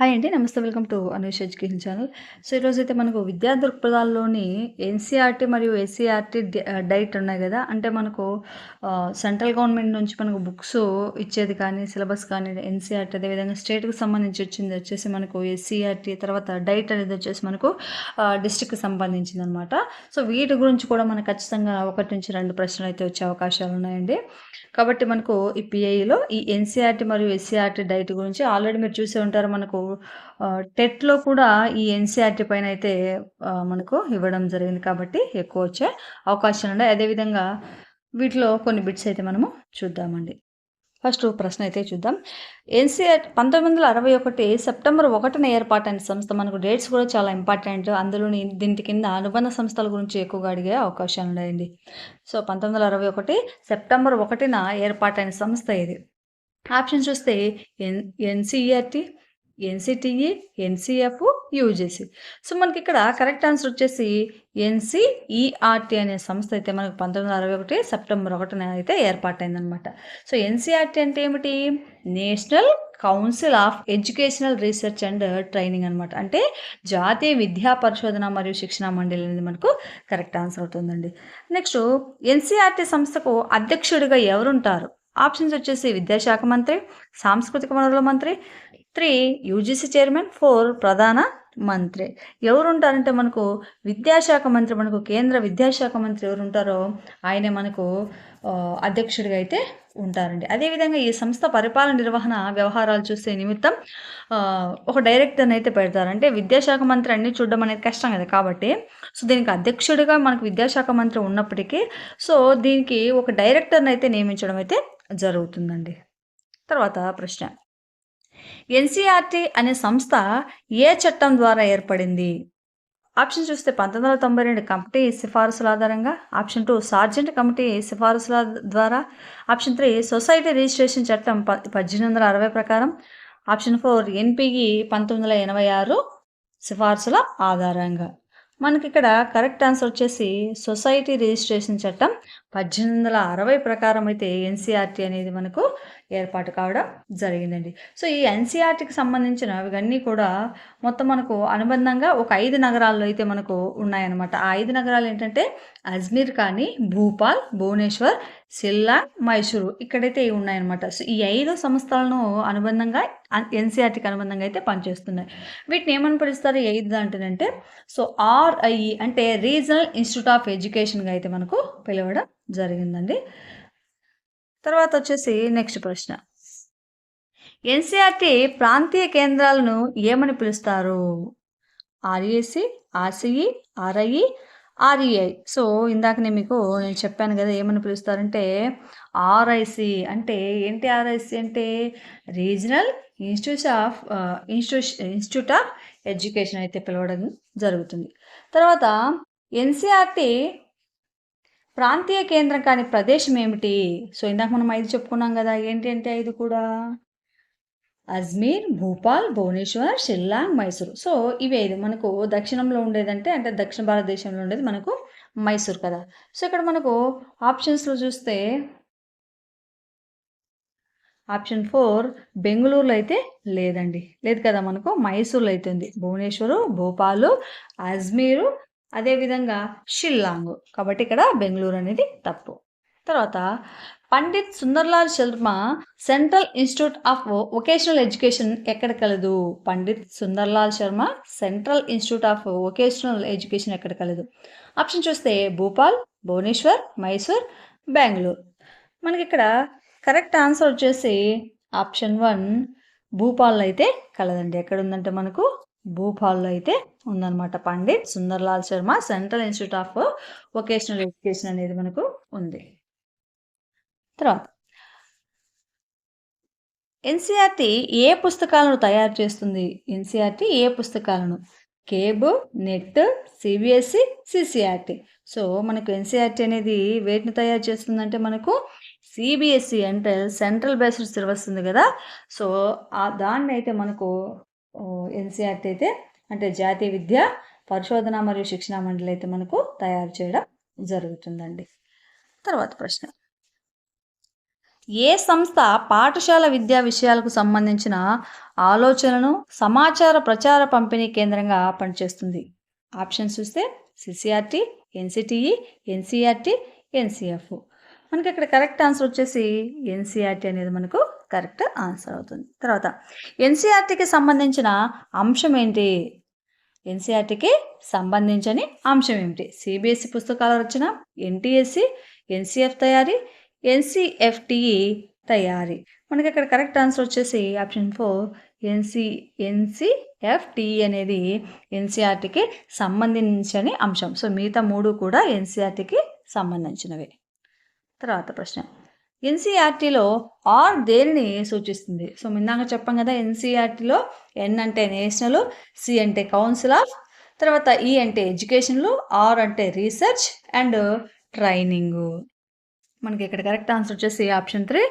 Hi అండి. నమస్తే. Welcome to Anush education channel. So, ఈరోజైతే మనకు విద్యా దృక్పథాల్లోని ఎన్‌సీఆర్‌టీ మరియు ఎస్‌సీఆర్‌టీ డైట్ ఉన్నాయి కదా అంటే మనకు సెంట్రల్ గవర్నమెంట్ నుంచి మనకు బుక్స్ ఇచ్చేది కానీ, సిలబస్ కానీ ఎన్‌సీఆర్‌టీ అదేవిధంగా స్టేట్‌కి సంబంధించి వచ్చింది వచ్చేసి మనకు ఎస్‌సీఆర్‌టీ తర్వాత డైట్ అనేది వచ్చేసి మనకు డిస్ట్రిక్ట్కి సంబంధించింది అనమాట సో, వీటి గురించి కూడా మనకు ఖచ్చితంగా ఒకటి నుంచి రెండు ప్రశ్నలు అయితే వచ్చే అవకాశాలు ఉన్నాయండి కాబట్టి మనకు ఈ పిఐలో ఈ ఎన్‌సీఆర్‌టీ మరియు ఎస్‌సీఆర్‌టీ డైట్ గురించి ఆల్రెడీ మీరు చూసే ఉంటారు మనకు టెట్‌లో కూడా ఈ ఎన్‌సీఆర్‌టీ పైన అయితే మనకు ఇవ్వడం జరిగింది కాబట్టి ఎక్కువ వచ్చే అవకాశాలు ఉన్నాయి అదేవిధంగా వీటిలో కొన్ని బిట్స్ అయితే మనము చూద్దామండి. ఫస్ట్ ప్రశ్న అయితే చూద్దాం. ఎన్‌సీఆర్ 1961 సెప్టెంబర్ ఒకటిన ఏర్పాటైన సంస్థ మనకు డేట్స్ కూడా చాలా ఇంపార్టెంట్. అందులోని దీని కింద అనుబంధ సంస్థల గురించి ఎక్కువగా అడిగే అవకాశాలు ఉన్నాయండి సో, 1961 సెప్టెంబర్ ఒకటిన ఏర్పాటైన సంస్థ ఇది. ఆప్షన్ చూస్తే N NCERT, NCTE, NCF, UGC. So, మనకి ఇక్కడ కరెక్ట్ ఆన్సర్ వచ్చేసి ఎన్సిఈఆర్టీ అనే సంస్థ అయితే మనకు 1961 సెప్టెంబర్ ఒకటిన అయితే ఏర్పాటైందనమాట. సో, ఎన్‌సీఆర్‌టీ అంటే ఏమిటి? National council of educational research and training అనమాట. అంటే జాతీయ విద్యా పరిశోధన మరియు శిక్షణ మండలి అనేది మనకు కరెక్ట్ ఆన్సర్ అవుతుందండి. నెక్స్ట్ ఎన్‌సీఆర్‌టీ సంస్థకు అధ్యక్షుడిగా ఎవరుంటారు? ఆప్షన్స్ వచ్చేసి విద్యాశాఖ మంత్రి, సాంస్కృతిక వనరుల మంత్రి, three UGC chairman, four Pradhan Mantri. ఎవరుంటారంటే మనకు విద్యాశాఖ మంత్రి మనకు కేంద్ర విద్యాశాఖ మంత్రి ఎవరుంటారో ఆయనే మనకు అధ్యక్షుడిగా అయితే ఉంటారండి. అదేవిధంగా ఈ సంస్థ పరిపాలన నిర్వహణ వ్యవహారాలు చూసే నిమిత్తం ఒక డైరెక్టర్‌ని అయితే పెడతారు. అంటే విద్యాశాఖ మంత్రి అన్నీ చూడడం అనేది కష్టం కదా! కాబట్టి సో, దీనికి అధ్యక్షుడిగా మనకు విద్యాశాఖ మంత్రి ఉన్నప్పటికీ సో, దీనికి ఒక డైరెక్టర్‌ని అయితే నియమించడం అయితే జరుగుతుందండి. తర్వాత ప్రశ్న. ఎన్‌సీఆర్‌టీ అనే సంస్థ ఏ చట్టం ద్వారా ఏర్పడింది? ఆప్షన్ చూస్తే 1992 కమిటీ సిఫారసుల ఆధారంగా, ఆప్షన్ టూ సార్జెంట్ కమిటీ సిఫారసుల ద్వారా, ఆప్షన్ త్రీ సొసైటీ రిజిస్ట్రేషన్ చట్టం ప 1860 ప్రకారం, ఆప్షన్ ఫోర్ ఎన్పిఈ పంతొమ్మిది వందల ఎనభై ఆరు సిఫార్సుల ఆధారంగా. మనకి ఇక్కడ కరెక్ట్ ఆన్సర్ వచ్చేసి సొసైటీ రిజిస్ట్రేషన్ చట్టం 1860 ప్రకారం అయితే ఎన్‌సీఆర్‌టీ అనేది మనకు ఏర్పాటు కావడం జరిగిందండి. సో, ఈ ఎన్‌సీఆర్‌టీకి సంబంధించిన ఇవన్నీ కూడా మొత్తం మనకు అనుబంధంగా ఒక ఐదు నగరాల్లో అయితే మనకు ఉన్నాయన్నమాట. ఆ ఐదు నగరాలు ఏంటంటే అజ్మీర్ కానీ, భూపాల్, భువనేశ్వర్, సిల్లా మైసూరు ఇక్కడైతే ఇవి ఉన్నాయన్నమాట. సో, ఈ ఐదు సంస్థలను అనుబంధంగా ఎన్‌సీఆర్‌టీకి అనుబంధంగా అయితే పనిచేస్తున్నాయి. వీటిని ఏమని పిలుస్తారు? ఐదు అంటేనంటే సో, ఆర్ఐఈ అంటే రీజనల్ ఇన్‌స్టిట్యూట్ ఆఫ్ ఎడ్యుకేషన్‌గా అయితే మనకు పిలవడం జరిగిందండి. తర్వాత వచ్చేసి నెక్స్ట్ ప్రశ్న. ఎన్‌సీఆర్‌టీ ప్రాంతీయ కేంద్రాలను ఏమని పిలుస్తారు? RAC RCE, RIE, REI. So, ఇందాకనే మీకు నేను చెప్పాను కదా ఏమని పిలుస్తారంటే ఆర్‌ఐసీ అంటే ఏంటి ఆర్ఐసి అంటే regional institute of institute institute of education అయితే పిలవడం జరుగుతుంది. తర్వాత ఎన్‌సీఆర్‌టీ ప్రాంతీయ కేంద్రం కాని ప్రదేశం ఏమిటి? సో, ఇందాక మనం ఐదు చెప్పుకున్నాం గదా! ఏంటంటే ఐదు కూడా? అజ్మీర్, భూపాల్, భువనేశ్వర్, షిల్లాంగ్, మైసూరు. సో, ఇవి ఐదు మనకు దక్షిణంలో ఉండేదంటే అంటే దక్షిణ భారతదేశంలో ఉండేది మనకు మైసూర్ కదా! సో, ఇక్కడ మనకు ఆప్షన్స్‌లో చూస్తే ఆప్షన్ ఫోర్ బెంగుళూరులో అయితే లేదండి. లేదు కదా! మనకు మైసూర్‌లో అయితే ఉంది. భువనేశ్వరు, భోపాలు, అజ్మీరు అదేవిధంగా షిల్లాంగ్. కాబట్టి ఇక్కడ బెంగళూరు అనేది తప్పు. తర్వాత Pandit Sundarlal Sharma central institute of vocational education ఎక్కడ కలదు? Pandit Sundarlal Sharma central institute of vocational education ఎక్కడ కలదు? ఆప్షన్ చూస్తే భూపాల్, భువనేశ్వర్, మైసూర్, బెంగళూరు మనకి ఇక్కడ కరెక్ట్ ఆన్సర్ వచ్చేసి ఆప్షన్ వన్ భూపాల్‌లో అయితే కలదండి. ఎక్కడ ఉందంటే మనకు భూపాల్‌లో అయితే ఉందన్నమాట. Pandit Sundarlal Sharma central institute of vocational education అనేది మనకు ఉంది. తర్వాత ఎన్సిఆర్టి ఏ పుస్తకాలను తయారు చేస్తుంది? ఎన్సిఆర్టి ఏ పుస్తకాలను? CABE, NET, CBSE, CCRT so, మనకు ఎన్సిఆర్టీ అనేది వేటిని తయారు చేస్తుందంటే మనకు సిబిఎస్ఈ అంటే సెంట్రల్ బేస్డ్ సిలబస్ ఉంది కదా సో, దాన్ని దాన్నైతే మనకు ఎన్‌సీఆర్‌టీ అయితే అంటే జాతీయ విద్య పరిశోధన మరియు శిక్షణ మండలి అయితే మనకు తయారు చేయడం జరుగుతుందండి. తర్వాత ప్రశ్న. ఏ సంస్థ పాఠశాల విద్యా విషయాలకు సంబంధించిన ఆలోచనను సమాచార ప్రచార పంపిణీ కేంద్రంగా పనిచేస్తుంది ఆప్షన్స్ చూస్తే సిసిఆర్టీ ఎన్సిటిఈ ఎన్సిఆర్టీ ఎన్సిఎఫ్ మనకి ఇక్కడ కరెక్ట్ ఆన్సర్ వచ్చేసి ఎన్సిఆర్టీ అనేది మనకు కరెక్ట్ ఆన్సర్ అవుతుంది. తర్వాత ఎన్సీఆర్టీకి సంబంధించిన అంశం ఏంటి? ఎన్సీఆర్టీకి సంబంధించని అంశం ఏమిటి? సిబిఎస్ఈ పుస్తకాల రచన ఎన్టీఎస్సి ఎన్సీఎఫ్ తయారీ ఎన్సీఎఫ్టిఈ తయారీ. మనకి ఇక్కడ కరెక్ట్ ఆన్సర్ వచ్చేసి ఆప్షన్ ఫోర్ ఎన్సి ఎన్సిఎఫ్టిఈ అనేది ఎన్సీఆర్టీకి సంబంధించని అంశం. సో మిగతా మూడు కూడా ఎన్సీఆర్టీకి సంబంధించినవి. తర్వాత ప్రశ్న. ఎన్సీఆర్టీలో ఆర్ దేనిని సూచిస్తుంది. సో ఇందాక చెప్పాం కదా ఎన్సీఆర్టీలో ఎన్ అంటే నేషనల్ సి అంటే కౌన్సిల్ ఆఫ్ తర్వాత ఈ అంటే ఎడ్యుకేషన్లు ఆర్ అంటే రీసెర్చ్ అండ్ ట్రైనింగ్. మనకి ఇక్కడ కరెక్ట్ ఆన్సర్ వచ్చేసి ఆప్షన్ త్రీ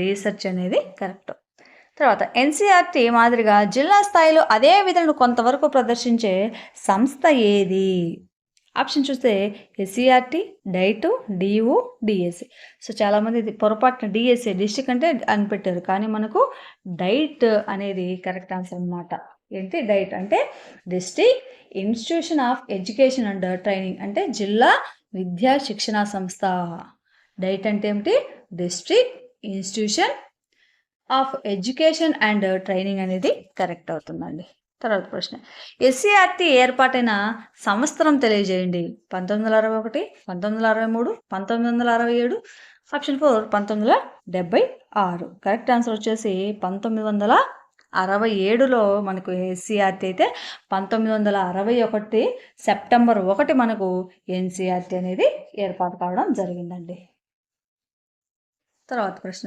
రీసెర్చ్ అనేది కరెక్ట్. తర్వాత ఎన్సీఆర్టీ మాదిరిగా జిల్లా స్థాయిలో అదే విధులను కొంతవరకు ప్రదర్శించే సంస్థ ఏది? ఆప్షన్ చూస్తే SCRT DIET DO DSC so చాలామంది ఇది పొరపాటున డిఎస్సి డిస్టిక్ అంటే అని పెట్టారు. కానీ మనకు డైట్ అనేది కరెక్ట్ ఆన్సర్ అనమాట ఏంటి? డైట్ అంటే district institution of education and training అంటే జిల్లా విద్యా శిక్షణ సంస్థ. డైట్ అంటే ఏమిటి? District institution of education and training అనేది కరెక్ట్ అవుతుందండి. తర్వాత ప్రశ్న. ఎస్సీఆర్టీ ఏర్పాటైన సంవత్సరం తెలియజేయండి. పంతొమ్మిది వందల అరవై ఒకటి పంతొమ్మిది వందల అరవై మూడు పంతొమ్మిది వందల అరవై ఏడు ఆప్షన్ ఫోర్ పంతొమ్మిది వందల డెబ్బై ఆరు. కరెక్ట్ ఆన్సర్ వచ్చేసి పంతొమ్మిది వందల అరవై ఏడులో మనకు ఎస్సీఆర్టీ అయితే పంతొమ్మిది వందల అరవై ఒకటి సెప్టెంబర్ ఒకటి మనకు ఎన్సీఆర్టీ అనేది ఏర్పాటు కావడం జరిగిందండి. తర్వాత ప్రశ్న.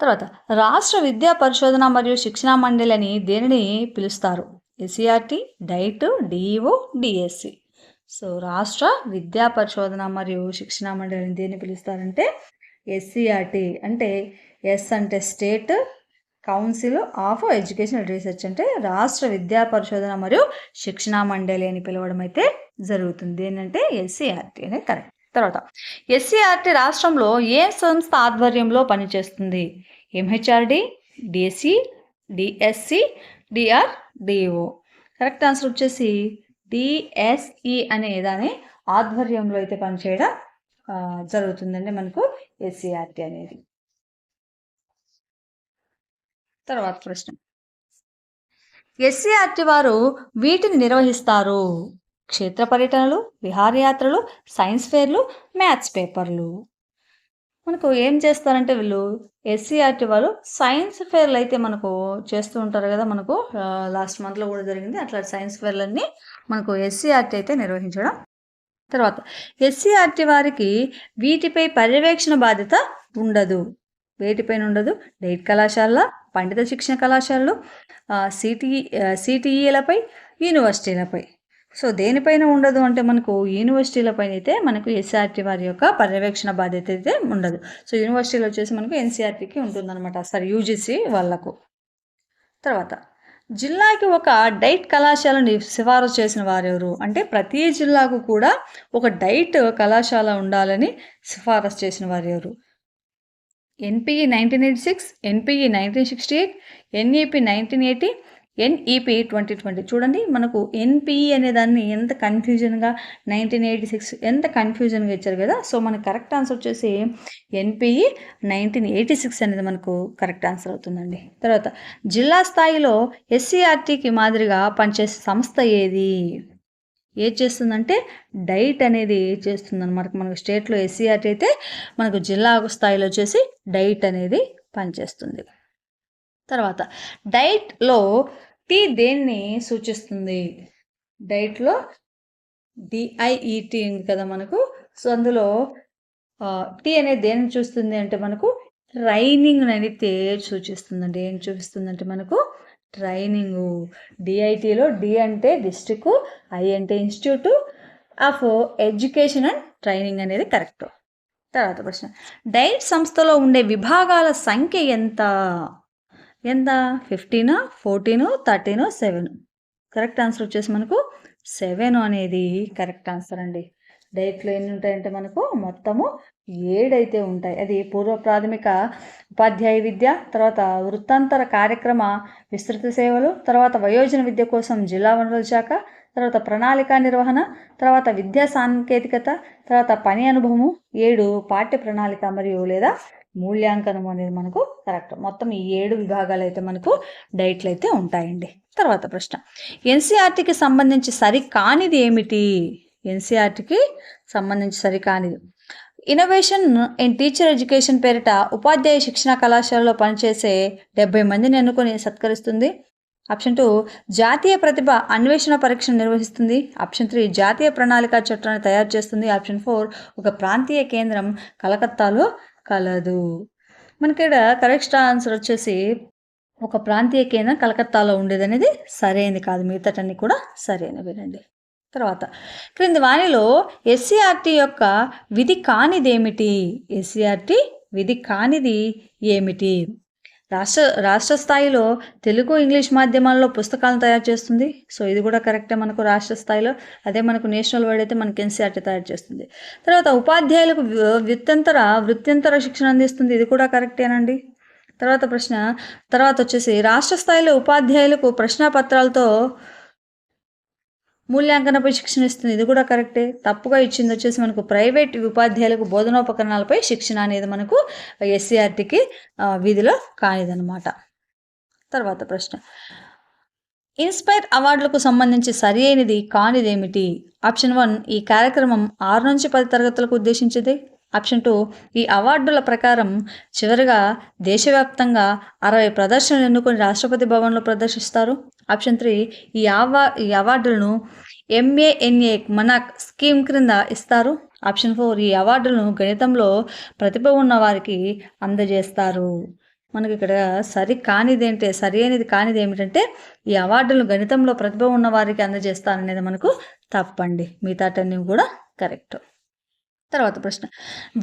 తర్వాత రాష్ట్ర విద్యా పరిశోధన మరియు శిక్షణ మండలి అని దేనిని పిలుస్తారు? SCERT DIET DEO DSC so రాష్ట్ర విద్యా పరిశోధన మరియు శిక్షణ మండలిని దేన్ని పిలుస్తారంటే ఎస్సీఆర్టీ అంటే ఎస్ అంటే state council of education research అంటే రాష్ట్ర విద్యా పరిశోధన మరియు శిక్షణ మండలి అని పిలవడం అయితే జరుగుతుంది. ఏంటంటే ఎస్సీఆర్టీ అనేది కరెక్ట్. తర్వాత ఎస్సీఆర్టీ రాష్ట్రంలో ఏ సంస్థ ఆధ్వర్యంలో పనిచేస్తుంది? MHRD DSC DSC DRDO correct answer వచ్చేసి డిఎస్ఈ అనే దాని ఆధ్వర్యంలో అయితే పనిచేయడం జరుగుతుందండి మనకు ఎస్సీఆర్టీ అనేది. తర్వాత ప్రశ్న. ఎస్సీఆర్టీ వారు వీటిని నిర్వహిస్తారు. క్షేత్ర పర్యటనలు విహారయాత్రలు సైన్స్ ఫేర్లు మ్యాథ్స్ పేపర్లు. మనకు ఏం చేస్తారంటే వీళ్ళు ఎస్సీఆర్టీ వాళ్ళు సైన్స్ ఫేర్లు అయితే మనకు చేస్తూ ఉంటారు కదా మనకు లాస్ట్ మంత్లో కూడా జరిగింది. అట్లా సైన్స్ ఫేర్లన్నీ మనకు ఎస్సీఆర్టీ అయితే నిర్వహించడం తర్వాత ఎస్సీఆర్టీ వారికి వీటిపై పర్యవేక్షణ బాధ్యత ఉండదు. వేటిపైన ఉండదు డైట్ కళాశాల పండిత శిక్షణ కళాశాలలు సిటీ సిటీఈలపై యూనివర్సిటీలపై. సో దేనిపైన ఉండదు అంటే మనకు యూనివర్సిటీలపైన అయితే మనకు ఎస్ఆర్టీ వారి యొక్క పర్యవేక్షణ బాధ్యత అయితే ఉండదు. సో యూనివర్సిటీలో వచ్చేసి మనకు ఎన్సీఆర్టీకి ఉంటుందన్నమాట సార్ యూజీసీ వాళ్ళకు. తర్వాత జిల్లాకి ఒక డైట్ కళాశాలని సిఫారసు చేసిన వారెవరు అంటే ప్రతి జిల్లాకు కూడా ఒక డైట్ కళాశాల ఉండాలని సిఫారసు చేసిన వారెవరు NPE nineteen eighty six NPE nineteen sixty eight NEP nineteen eighty NEP twenty twenty చూడండి మనకు ఎన్పిఈ అనే దాన్ని ఎంత కన్ఫ్యూజన్గా నైన్టీన్ ఎయిటీ సిక్స్ ఎంత కన్ఫ్యూజన్గా ఇచ్చారు కదా? సో మనకు కరెక్ట్ ఆన్సర్ వచ్చేసి ఎన్పిఈ నైన్టీన్ ఎయిటీ సిక్స్ అనేది మనకు కరెక్ట్ ఆన్సర్ అవుతుందండి. తర్వాత జిల్లా స్థాయిలో ఎస్సీఆర్టీకి మాదిరిగా పనిచేసే సంస్థ ఏది? ఏ చేస్తుందంటే డైట్ అనేది చేస్తుందని మనకు మనకు స్టేట్లో ఎస్సీఆర్టీ అయితే మనకు జిల్లా స్థాయిలో వచ్చేసి డైట్ అనేది పనిచేస్తుంది. తర్వాత డైట్లో టీ దేన్ని సూచిస్తుంది? డైట్లో డిఐఈటీ ఉంది కదా మనకు. సో అందులో టీ అనేది దేన్ని చూస్తుంది అంటే మనకు ట్రైనింగ్ అనేది సూచిస్తుందండి. ఏం చూపిస్తుందంటే మనకు ట్రైనింగ్. డిఐటీలో డి అంటే డిస్ట్రిక్ట్ ఐ అంటే institute of education and training అనేది కరెక్ట్. తర్వాత ప్రశ్న. డైట్ సంస్థలో ఉండే విభాగాల సంఖ్య ఎంత? ఎంత? Fifteen fourteen thirteen seven correct answer వచ్చేసి మనకు సెవెన్ అనేది కరెక్ట్ ఆన్సర్ అండి. డైట్లో ఎన్ని ఉంటాయంటే మనకు మొత్తము ఏడైతే ఉంటాయి. అది పూర్వ ప్రాథమిక ఉపాధ్యాయ విద్య తర్వాత వృత్తాంతర కార్యక్రమ విస్తృత సేవలు తర్వాత వయోజన విద్య కోసం జిల్లా వనరుల శాఖ తర్వాత ప్రణాళిక నిర్వహణ తర్వాత విద్యా సాంకేతికత తర్వాత పని అనుభవము ఏడు పాఠ్య ప్రణాళిక మరియు లేదా మూల్యాంకనం అనేది మనకు కరెక్ట్. మొత్తం ఈ ఏడు విభాగాలు అయితే మనకు డైట్లు అయితే ఉంటాయండి. తర్వాత ప్రశ్న. ఎన్సీఆర్టీకి సంబంధించి సరి కానిది ఏమిటి ఎన్సీఆర్టీకి సంబంధించి సరి కానిది ఇన్నోవేషన్ ఇన్ టీచర్ ఎడ్యుకేషన్ పేరిట ఉపాధ్యాయ శిక్షణ కళాశాలలో పనిచేసే డెబ్బై మందిని ఎన్నుకొని సత్కరిస్తుంది? ఆప్షన్ టూ జాతీయ ప్రతిభ అన్వేషణ పరీక్షను నిర్వహిస్తుంది. ఆప్షన్ త్రీ జాతీయ ప్రణాళిక చట్టాన్ని తయారు చేస్తుంది. ఆప్షన్ ఫోర్ ఒక ప్రాంతీయ కేంద్రం కలకత్తాలో కలదు. మనకి ఇక్కడ కరెక్ట్ ఆన్సర్ వచ్చేసి ఒక ప్రాంతీయ కేంద్రం కలకత్తాలో ఉండేది అనేది సరైనది కాదు. మిగతాటన్నీ కూడా సరైనవేనండి తర్వాత క్రింది వాణిలో ఎస్సీఆర్టీ యొక్క విధి కానిదేమిటి? ఎస్సీఆర్టీ విధి కానిది ఏమిటి? రాష్ట్ర రాష్ట్ర స్థాయిలో తెలుగు ఇంగ్లీష్ మాధ్యమాల్లో పుస్తకాలను తయారు చేస్తుంది. సో ఇది కూడా కరెక్టే మనకు రాష్ట్ర స్థాయిలో. అదే మనకు నేషనల్ వైడ్ అయితే మనకి ఎన్సీఆర్టీ తయారు చేస్తుంది. తర్వాత ఉపాధ్యాయులకు వృత్యంతర వృత్యంతర శిక్షణ అందిస్తుంది. ఇది కూడా కరెక్టేనండి. తర్వాత ప్రశ్న తర్వాత వచ్చేసి రాష్ట్ర స్థాయిలో ఉపాధ్యాయులకు ప్రశ్నపత్రాలతో మూల్యాంకనపై శిక్షణ ఇస్తుంది. ఇది కూడా కరెక్టే. తప్పుగా ఇచ్చింది వచ్చేసి మనకు ప్రైవేట్ ఉపాధ్యాయులకు బోధనోపకరణాలపై శిక్షణ అనేది మనకు ఎస్సీఆర్టీకి విధిలో కానిదనమాట తర్వాత ప్రశ్న. ఇన్స్పైర్ అవార్డులకు సంబంధించి సరి అయినది కానిదేమిటి? ఆప్షన్ వన్ ఈ కార్యక్రమం ఆరు నుంచి పది తరగతులకు ఉద్దేశించింది? ఆప్షన్ టూ ఈ అవార్డుల ప్రకారం చివరిగా దేశవ్యాప్తంగా అరవై ప్రదర్శనలు ఎన్నుకొని రాష్ట్రపతి భవన్లో ప్రదర్శిస్తారు. ఆప్షన్ త్రీ ఈ అవా ఈ అవార్డులను ఎంఏఎన్ఏ మనాక్ స్కీమ్ క్రింద ఇస్తారు. ఆప్షన్ ఫోర్ ఈ అవార్డులను గణితంలో ప్రతిభ ఉన్న వారికి అందజేస్తారు. మనకి ఇక్కడ సరి కానిదేంటే సరి అనేది కానిది ఏమిటంటే ఈ అవార్డులు గణితంలో ప్రతిభ ఉన్న వారికి అందజేస్తారనేది మనకు తప్పండి. మిగతాటన్నీ కూడా కరెక్ట్. తర్వాత ప్రశ్న.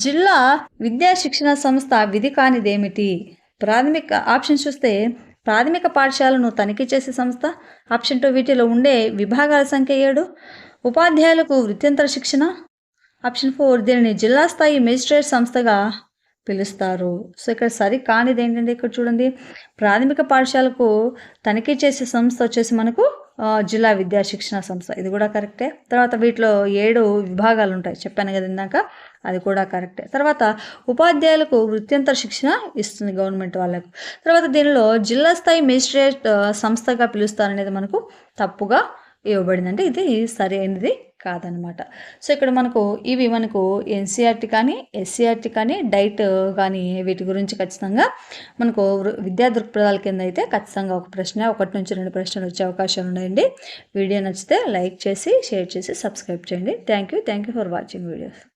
జిల్లా విద్యా శిక్షణ సంస్థ విధి కానిదేమిటి? ప్రాథమిక ఆప్షన్ చూస్తే ప్రాథమిక పాఠశాలను తనిఖీ చేసే సంస్థ ఆప్షన్ టూ వీటిలో ఉండే విభాగాల సంఖ్య ఏడు ఉపాధ్యాయులకు వృత్యంతర శిక్షణ ఆప్షన్ ఫోర్ దీనిని జిల్లా స్థాయి మేజిస్ట్రేట్ సంస్థగా పిలుస్తారు. సో ఇక్కడ సరి కానిది ఏంటంటే ఇక్కడ చూడండి ప్రాథమిక పాఠశాలకు తనిఖీ చేసే సంస్థ వచ్చేసి మనకు జిల్లా విద్యా శిక్షణ సంస్థ. ఇది కూడా కరెక్టే. తర్వాత వీటిలో ఏడు విభాగాలు ఉంటాయి చెప్పాను కదా ఇందాక అది కూడా కరెక్టే. తర్వాత ఉపాధ్యాయులకు వృత్యంతర శిక్షణ ఇస్తుంది గవర్నమెంట్ వాళ్ళకు. తర్వాత దీనిలో జిల్లా స్థాయి మేజిస్ట్రేట్ సంస్థగా పిలుస్తారనేది మనకు తప్పుగా ఇవ్వబడింది అంటే ఇది సరైనది కాదనమాట. సో ఇక్కడ మనకు ఇవి మనకు ఎన్సీఆర్టీ కానీ ఎస్సీఆర్టీ కానీ డైట్ కానీ వీటి గురించి ఖచ్చితంగా మనకు విద్యా దృక్పథాల కింద అయితే ఖచ్చితంగా ఒక ప్రశ్న ఒకటి నుంచి రెండు ప్రశ్నలు వచ్చే అవకాశాలు ఉన్నాయండి. వీడియో నచ్చితే లైక్ చేసి షేర్ చేసి సబ్స్క్రైబ్ చేయండి. Thank you. Thank you for watching videos.